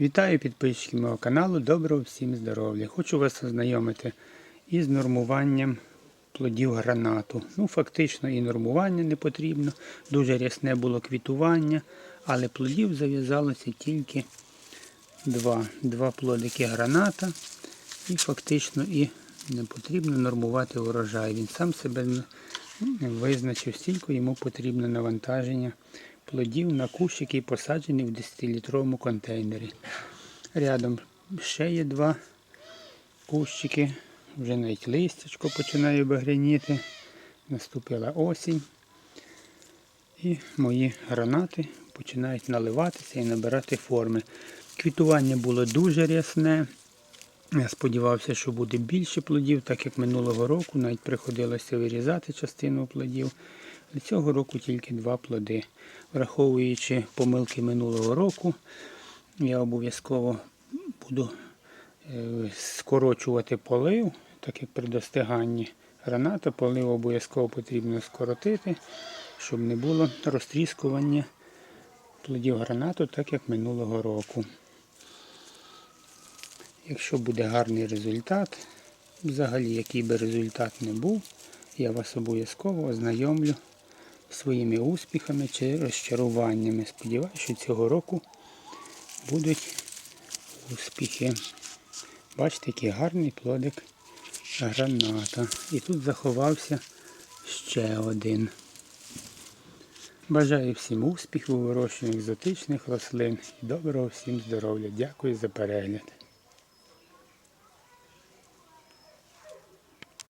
Вітаю підписчиків мого каналу. Доброго всім здоров'я. Хочу вас ознайомити із нормуванням плодів гранату. Ну, фактично і нормування не потрібно. Дуже рясне було квітування, але плодів зав'язалося тільки два. Два плодики граната. І фактично і не потрібно нормувати урожай. Він сам себе ну, визначив, стільки йому потрібно навантаження плодів на кущ, який посаджений в 10-літровому контейнері. Рядом ще є два кущики, вже навіть листячко починає багряніти. Наступила осінь. І мої гранати починають наливатися і набирати форми. Квітування було дуже рясне. Я сподівався, що буде більше плодів, так як минулого року навіть приходилося вирізати частину плодів. Цього року тільки два плоди. Враховуючи помилки минулого року, я обов'язково буду е, скорочувати полив, так як при достиганні граната полив обов'язково потрібно скоротити, щоб не було розтріскування плодів гранату, так як минулого року. Якщо буде гарний результат, взагалі який би результат не був, я вас обов'язково ознайомлю своїми успіхами чи розчаруваннями. Сподіваюся, що цього року будуть успіхи. Бачите, який гарний плодик граната. І тут заховався ще один. Бажаю всім успіху у вирощуванні екзотичних рослин і доброго всім здоров'я. Дякую за перегляд.